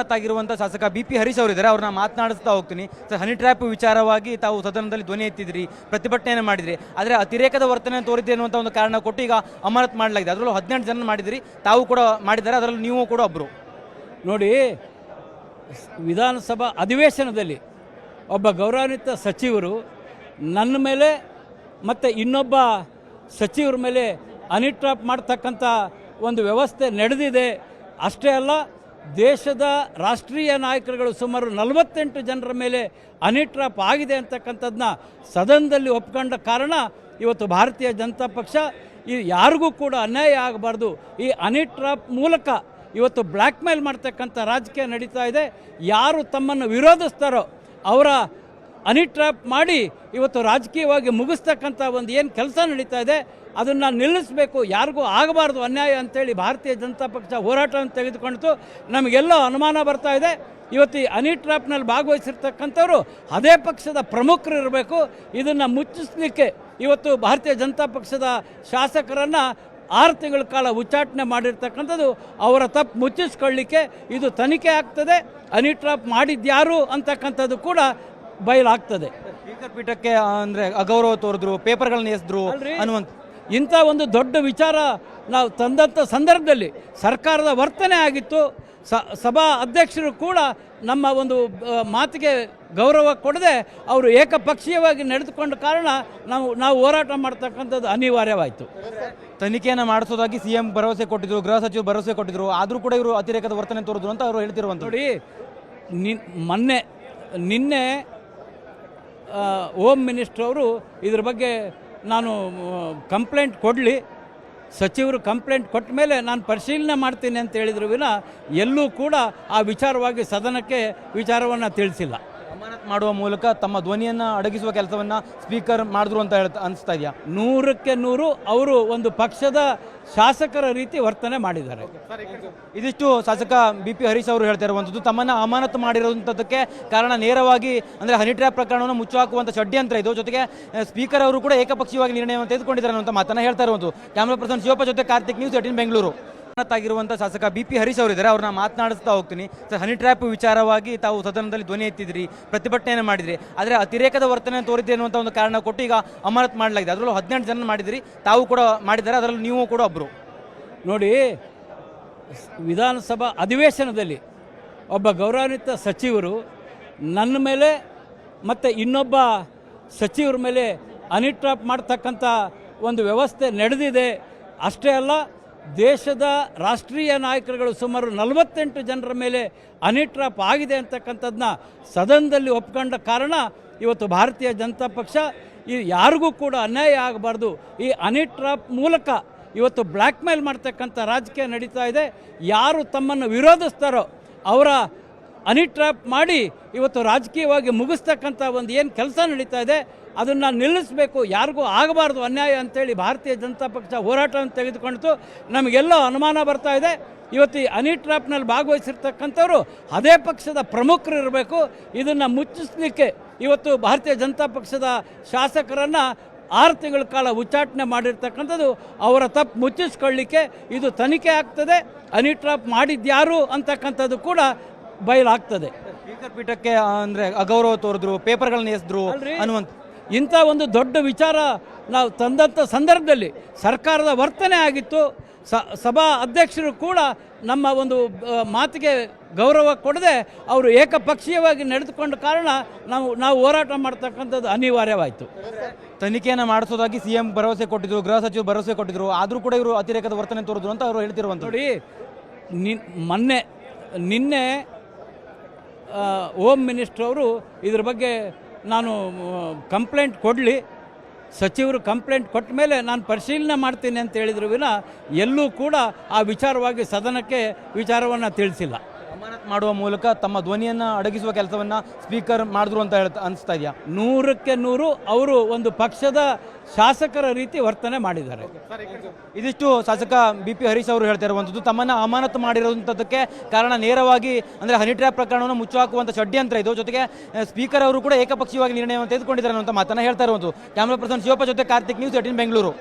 ಆಗಿರುವಂಥ ಶಾಸಕ B P Harish ಅವರಿದ್ದಾರೆ. ಅವ್ರನ್ನ ಮಾತನಾಡಿಸ್ತಾ ಹೋಗ್ತೀನಿ. ಸರ್, ಹನಿ ಟ್ರ್ಯಾಪ್ ವಿಚಾರವಾಗಿ ತಾವು ಸದನದಲ್ಲಿ ಧ್ವನಿ ಎತ್ತಿದ್ರಿ, ಪ್ರತಿಭಟನೆಯನ್ನು ಮಾಡಿದ್ರಿ. ಆದರೆ ಅತಿರೇಕದ ವರ್ತನೆ ತೋರಿದೆ ಅನ್ನುವಂಥ ಒಂದು ಕಾರಣ ಕೊಟ್ಟು ಈಗ ಅಮಾನತ್ ಮಾಡಲಾಗಿದೆ. ಅದರಲ್ಲೂ ಹದಿನೆಂಟು ಜನ ಮಾಡಿದಿರಿ. ತಾವು ಕೂಡ ಮಾಡಿದ್ದಾರೆ. ಅದರಲ್ಲಿ ನೀವು ಕೂಡ ಒಬ್ಬರು ನೋಡಿ, ವಿಧಾನಸಭಾ ಅಧಿವೇಶನದಲ್ಲಿ ಒಬ್ಬ ಗೌರವಾನ್ವಿತ ಸಚಿವರು ನನ್ನ ಮೇಲೆ ಮತ್ತು ಇನ್ನೊಬ್ಬ ಸಚಿವರ ಮೇಲೆ ಹನಿ ಟ್ರ್ಯಾಪ್ ಮಾಡ್ತಕ್ಕಂಥ ಒಂದು ವ್ಯವಸ್ಥೆ ನಡೆದಿದೆ. ಅಷ್ಟೇ ಅಲ್ಲ ದೇಶದ ರಾಷ್ಟ್ರೀಯ ನಾಯಕರುಗಳು ಸುಮಾರು ನಲವತ್ತೆಂಟು ಜನರ ಮೇಲೆ ಅನಿಟ್ರಾಪ್ ಆಗಿದೆ ಅಂತಕ್ಕಂಥದ್ದನ್ನ ಸದನದಲ್ಲಿ ಒಪ್ಕೊಂಡ ಕಾರಣ ಇವತ್ತು ಭಾರತೀಯ ಜನತಾ ಪಕ್ಷ. ಈ ಯಾರಿಗೂ ಕೂಡ ಅನ್ಯಾಯ ಆಗಬಾರ್ದು. ಈ ಅನಿಟ್ರಾಪ್ ಮೂಲಕ ಇವತ್ತು ಬ್ಲ್ಯಾಕ್ ಮೇಲ್ ಮಾಡ್ತಕ್ಕಂಥ ರಾಜಕೀಯ ನಡೀತಾ ಇದೆ. ಯಾರು ತಮ್ಮನ್ನು ವಿರೋಧಿಸ್ತಾರೋ ಅವರ ಅನಿಟ್ರಾಪ್ ಮಾಡಿ ಇವತ್ತು ರಾಜಕೀಯವಾಗಿ ಮುಗಿಸ್ತಕ್ಕಂಥ ಒಂದು ಏನು ಕೆಲಸ ನಡೀತಾ ಇದೆ, ಅದನ್ನು ನಿಲ್ಲಿಸಬೇಕು, ಯಾರಿಗೂ ಆಗಬಾರ್ದು ಅನ್ಯಾಯ ಅಂತೇಳಿ ಭಾರತೀಯ ಜನತಾ ಪಕ್ಷ ಹೋರಾಟವನ್ನು ತೆಗೆದುಕೊಂಡಿತು. ನಮಗೆಲ್ಲೋ ಅನುಮಾನ ಬರ್ತಾ ಇದೆ. ಇವತ್ತು ಈ ಅನಿ ಟ್ರಾಪ್ನಲ್ಲಿ ಭಾಗವಹಿಸಿರ್ತಕ್ಕಂಥವ್ರು ಅದೇ ಪಕ್ಷದ ಪ್ರಮುಖರು ಇರಬೇಕು. ಇದನ್ನು ಮುಚ್ಚಿಸಲಿಕ್ಕೆ ಇವತ್ತು ಭಾರತೀಯ ಜನತಾ ಪಕ್ಷದ ಶಾಸಕರನ್ನು ಆರು ತಿಂಗಳ ಕಾಲ ಉಚ್ಚಾಟನೆ ಮಾಡಿರ್ತಕ್ಕಂಥದ್ದು ಅವರ ತಪ್ಪು ಮುಚ್ಚಿಸ್ಕೊಳ್ಳಿಕ್ಕೆ ಇದು ತನಿಖೆ ಆಗ್ತದೆ. ಅನಿ ಟ್ರಾಪ್ ಮಾಡಿದ್ಯಾರು ಅಂತಕ್ಕಂಥದ್ದು ಕೂಡ ಬಯಲಾಗ್ತದೆ. ಸ್ಪೀಕರ್ ಪೀಠಕ್ಕೆ ಅಂದರೆ ಅಗೌರವ ತೋರಿದ್ರು ಪೇಪರ್ಗಳನ್ನ ಎಸೆದ್ರು. ಅನ್ನುವಂಥ ಇಂಥ ಒಂದು ದೊಡ್ಡ ವಿಚಾರ ನಾವು ತಂದಂಥ ಸಂದರ್ಭದಲ್ಲಿ ಸರ್ಕಾರದ ವರ್ತನೆ ಆಗಿತ್ತು. ಸ ಸಭಾ ಅಧ್ಯಕ್ಷರು ಕೂಡ ನಮ್ಮ ಒಂದು ಮಾತಿಗೆ ಗೌರವ ಕೊಡದೆ ಅವರು ಏಕಪಕ್ಷೀಯವಾಗಿ ನಡೆದುಕೊಂಡ ಕಾರಣ ನಾವು ನಾವು ಹೋರಾಟ ಮಾಡ್ತಕ್ಕಂಥದ್ದು ಅನಿವಾರ್ಯವಾಯಿತು. ತನಿಖೆಯನ್ನು ಮಾಡಿಸೋದಾಗಿ ಸಿ ಎಂ ಭರವಸೆ ಕೊಟ್ಟಿದ್ರು ಗೃಹ ಸಚಿವರು ಭರವಸೆ ಕೊಟ್ಟಿದ್ರು ಆದರೂ ಕೂಡ ಇವರು ಅತಿರೇಕದ ವರ್ತನೆ ತೋರಿದ್ರು ಅಂತ ಅವರು ಹೇಳ್ತಿರುವಂಥ ನೋಡಿ ನಿನ್ ಮೊನ್ನೆ ನಿನ್ನೆ ಹೋಮ್ ಮಿನಿಸ್ಟ್ರ್ ಅವರು ಇದ್ರ ಬಗ್ಗೆ ನಾನು ಕಂಪ್ಲೇಂಟ್ ಕೊಡಲಿ. ಸಚಿವರು ಕಂಪ್ಲೇಂಟ್ ಕೊಟ್ಟ ಮೇಲೆ ನಾನು ಪರಿಶೀಲನೆ ಮಾಡ್ತೀನಿ ಅಂತ ಹೇಳಿದ್ರು ವಿನ ಎಲ್ಲೂ ಕೂಡ ಆ ವಿಚಾರವಾಗಿ ಸದನಕ್ಕೆ ವಿಚಾರವನ್ನು ತಿಳಿಸಿಲ್ಲ. ಮಾಡುವ ಮೂಲಕ ತಮ್ಮ ಧ್ವನಿಯನ್ನು ಅಡಗಿಸುವ ಕೆಲಸವನ್ನು ಸ್ಪೀಕರ್ ಮಾಡಿದ್ರು ಅಂತ ಹೇಳ್ತಾ ಅನಿಸ್ತಾ ಇದೆಯಾ? ನೂರಕ್ಕೆ ನೂರು ಅವರು ಒಂದು ಪಕ್ಷದ ಶಾಸಕರ ರೀತಿ ವರ್ತನೆ ಮಾಡಿದ್ದಾರೆ. ಇದಿಷ್ಟು ಶಾಸಕ ಬಿ ಪಿ ಹರೀಶ್ ಅವರು ಹೇಳ್ತಾ ಇರುವಂಥದ್ದು. ತಮ್ಮನ್ನ ಅಮಾನತು ಮಾಡಿರುವಂಥದ್ದಕ್ಕೆ ಕಾರಣ ನೇರವಾಗಿ ಅಂದರೆ ಹನಿ ಟ್ರ್ಯಾಪ್ ಪ್ರಕರಣವನ್ನು ಮುಚ್ಚುಹಾಕುವಂಥ ಷಡ್ಯಂತ್ರ ಇದು. ಜೊತೆಗೆ ಸ್ಪೀಕರ್ ಅವರು ಕೂಡ ಏಕಪಕ್ಷೀಯವಾಗಿ ನಿರ್ಣಯವನ್ನು ತೆಗೆದುಕೊಂಡಿದ್ದಾರೆ ಅನ್ನುವಂಥ ಮಾತನ್ನ ಹೇಳ್ತಾ ಇರುವಂಥದ್ದು. ಕ್ಯಾಮ್ರಾ ಪರ್ಸನ್ ಶಿವಪ್ಪ ಜೊತೆ ಕಾರ್ತಿಕ್ ನ್ಯೂಸ್ ಏಟಿನ್ ಬೆಂಗಳೂರು. ಆಗಿರುವಂಥ ಶಾಸಕ ಬಿ ಪಿ ಹರೀಶ್ ಅವರಿದ್ದಾರೆ, ಅವ್ರನ್ನ ಮಾತನಾಡಿಸ್ತಾ ಹೋಗ್ತೀನಿ. ಸರ್, ಹನಿ ಟ್ರ್ಯಾಪ್ ವಿಚಾರವಾಗಿ ತಾವು ಸದನದಲ್ಲಿ ಧ್ವನಿ ಎತ್ತಿದ್ರಿ, ಪ್ರತಿಭಟನೆಯನ್ನು ಮಾಡಿದ್ರಿ. ಆದರೆ ಅತಿರೇಕದ ವರ್ತನೆ ತೋರಿದೆ ಅನ್ನುವಂಥ ಒಂದು ಕಾರಣ ಕೊಟ್ಟು ಈಗ ಅಮಾನತ್ ಮಾಡಲಾಗಿದೆ. ಅದರಲ್ಲೂ ಹದಿನೆಂಟು ಜನ ಮಾಡಿದ್ರಿ, ತಾವು ಕೂಡ ಮಾಡಿದ್ದಾರೆ, ಅದರಲ್ಲಿ ನೀವು ಕೂಡ ಒಬ್ಬರು ನೋಡಿ, ವಿಧಾನಸಭಾ ಅಧಿವೇಶನದಲ್ಲಿ ಒಬ್ಬ ಗೌರವಾನ್ವಿತ ಸಚಿವರು ನನ್ನ ಮೇಲೆ ಮತ್ತು ಇನ್ನೊಬ್ಬ ಸಚಿವರ ಮೇಲೆ ಅನಿಟ್ರಾಪ್ ಮಾಡ್ತಕ್ಕಂಥ ಒಂದು ವ್ಯವಸ್ಥೆ ನಡೆದಿದೆ. ಅಷ್ಟೇ ಅಲ್ಲ ದೇಶದ ರಾಷ್ಟ್ರೀಯ ನಾಯಕರುಗಳು ಸುಮಾರು ನಲವತ್ತೆಂಟು ಜನರ ಮೇಲೆ ಅನಿಟ್ರಾಪ್ ಆಗಿದೆ ಅಂತಕ್ಕಂಥದ್ದನ್ನ ಸದನದಲ್ಲಿ ಒಪ್ಕೊಂಡ ಕಾರಣ ಇವತ್ತು ಭಾರತೀಯ ಜನತಾ ಪಕ್ಷ. ಈ ಯಾರಿಗೂ ಕೂಡ ಅನ್ಯಾಯ ಆಗಬಾರ್ದು. ಈ ಅನಿಟ್ರಾಪ್ ಮೂಲಕ ಇವತ್ತು ಬ್ಲ್ಯಾಕ್ ಮೇಲ್ ಮಾಡ್ತಕ್ಕಂಥ ರಾಜಕೀಯ ನಡೀತಾ ಇದೆ. ಯಾರು ತಮ್ಮನ್ನು ವಿರೋಧಿಸ್ತಾರೋ ಅವರ ಅನಿಟ್ರಾಪ್ ಮಾಡಿ ಇವತ್ತು ರಾಜಕೀಯವಾಗಿ ಮುಗಿಸ್ತಕ್ಕಂಥ ಒಂದು ಏನು ಕೆಲಸ ನಡೀತಾ ಇದೆ. ಅದನ್ನು ನಿಲ್ಲಿಸಬೇಕು ಯಾರಿಗೂ ಆಗಬಾರ್ದು ಅನ್ಯಾಯ ಅಂತೇಳಿ ಭಾರತೀಯ ಜನತಾ ಪಕ್ಷ ಹೋರಾಟವನ್ನು ತೆಗೆದುಕೊಂಡಿತು. ನಮಗೆಲ್ಲೋ ಅನುಮಾನ ಬರ್ತಾ ಇದೆ. ಇವತ್ತು ಈ ಅನಿ ಟ್ರಾಪ್ನಲ್ಲಿ ಭಾಗವಹಿಸಿರ್ತಕ್ಕಂಥವ್ರು ಅದೇ ಪಕ್ಷದ ಪ್ರಮುಖರು ಇರಬೇಕು. ಇದನ್ನು ಮುಚ್ಚಿಸಲಿಕ್ಕೆ ಇವತ್ತು ಭಾರತೀಯ ಜನತಾ ಪಕ್ಷದ ಶಾಸಕರನ್ನು ಆರು ತಿಂಗಳ ಕಾಲ ಉಚ್ಚಾಟನೆ ಮಾಡಿರ್ತಕ್ಕಂಥದ್ದು ಅವರ ತಪ್ಪು ಮುಚ್ಚಿಸ್ಕೊಳ್ಳಿಕ್ಕೆ ಇದು ತನಿಖೆ ಆಗ್ತದೆ. ಅನಿ ಟ್ರಾಪ್ ಮಾಡಿದ್ಯಾರು ಅಂತಕ್ಕಂಥದ್ದು ಕೂಡ ಬಯಲಾಗ್ತದೆ. ಸ್ಪೀಕರ್ ಪೀಠಕ್ಕೆ ಅಂದರೆ ಅಗೌರವ ತೋರಿದ್ರು ಪೇಪರ್ಗಳನ್ನ ಎಸೆದ್ರು ಅನ್ನುವಂತ ಅನ್ನುವಂಥ ಇಂಥ ಒಂದು ದೊಡ್ಡ ವಿಚಾರ ನಾವು ತಂದಂಥ ಸಂದರ್ಭದಲ್ಲಿ ಸರ್ಕಾರದ ವರ್ತನೆ ಆಗಿತ್ತು. ಸ ಸಭಾ ಅಧ್ಯಕ್ಷರು ಕೂಡ ನಮ್ಮ ಒಂದು ಮಾತಿಗೆ ಗೌರವ ಕೊಡದೆ ಅವರು ಏಕಪಕ್ಷೀಯವಾಗಿ ನಡೆದುಕೊಂಡ ಕಾರಣ ನಾವು ನಾವು ಹೋರಾಟ ಮಾಡ್ತಕ್ಕಂಥದ್ದು ಅನಿವಾರ್ಯವಾಯಿತು. ತನಿಖೆಯನ್ನು ಮಾಡಿಸೋದಾಗಿ ಸಿ ಎಂ ಭರವಸೆ ಕೊಟ್ಟಿದ್ರು ಗೃಹ ಸಚಿವರು ಭರವಸೆ ಕೊಟ್ಟಿದ್ರು ಆದರೂ ಕೂಡ ಇವರು ಅತಿರೇಕದ ವರ್ತನೆ ತೋರಿದ್ರು ಅಂತ ಅವರು ಹೇಳ್ತಿರುವಂಥ ನೋಡಿ ನಿನ್ ಮೊನ್ನೆ ನಿನ್ನೆ ಹೋಮ್ ಮಿನಿಸ್ಟ್ರ್ ಅವರು ಇದ್ರ ಬಗ್ಗೆ ನಾನು ಕಂಪ್ಲೇಂಟ್ ಕೊಡಲಿ. ಸಚಿವರು ಕಂಪ್ಲೇಂಟ್ ಕೊಟ್ಟ ಮೇಲೆ ನಾನು ಪರಿಶೀಲನೆ ಮಾಡ್ತೀನಿ ಅಂತ ಹೇಳಿದ್ರು ವಿನ ಎಲ್ಲೂ ಕೂಡ ಆ ವಿಚಾರವಾಗಿ ಸದನಕ್ಕೆ ವಿಚಾರವನ್ನು ತಿಳಿಸಿಲ್ಲ. ಅಮಾನತ್ ಮಾಡುವ ಮೂಲಕ ತಮ್ಮ ಧ್ವನಿಯನ್ನು ಅಡಗಿಸುವ ಕೆಲಸವನ್ನು ಸ್ಪೀಕರ್ ಮಾಡಿದ್ರು ಅಂತ ಹೇಳ್ತಾ ಅನಿಸ್ತಾ ಇದೆಯಾ? ನೂರಕ್ಕೆ ನೂರು ಅವರು ಒಂದು ಪಕ್ಷದ ಶಾಸಕರ ರೀತಿ ವರ್ತನೆ ಮಾಡಿದ್ದಾರೆ. ಇದಿಷ್ಟು ಶಾಸಕ ಬಿ ಪಿ ಹರೀಶ್ ಅವರು ಹೇಳ್ತಾ ಇರುವಂಥದ್ದು ತಮ್ಮನ್ನು ಅಮಾನತು ಮಾಡಿರುವಂಥದ್ದಕ್ಕೆ ಕಾರಣ ನೇರವಾಗಿ ಅಂದರೆ ಹನಿ ಟ್ರ್ಯಾಪ್ ಪ್ರಕರಣವನ್ನು ಮುಚ್ಚುಹಾಕುವಂಥ ಷಡ್ಯಂತ್ರ ಇದು. ಜೊತೆಗೆ ಸ್ಪೀಕರ್ ಅವರು ಕೂಡ ಏಕಪಕ್ಷೀಯವಾಗಿ ನಿರ್ಣಯವನ್ನು ತೆಗೆದುಕೊಂಡಿದ್ದಾರೆ ಅನ್ನುವಂಥ ಮಾತನ್ನು ಹೇಳ್ತಾ ಇರುವಂಥದ್ದು ಕ್ಯಾಮ್ರಾ ಪರ್ಸನ್ ಶಿವಪ್ಪ ಜೊತೆ ಕಾರ್ತಿಕ್ ನ್ಯೂಸ್ ಏಟಿನ್ ಬೆಂಗಳೂರು.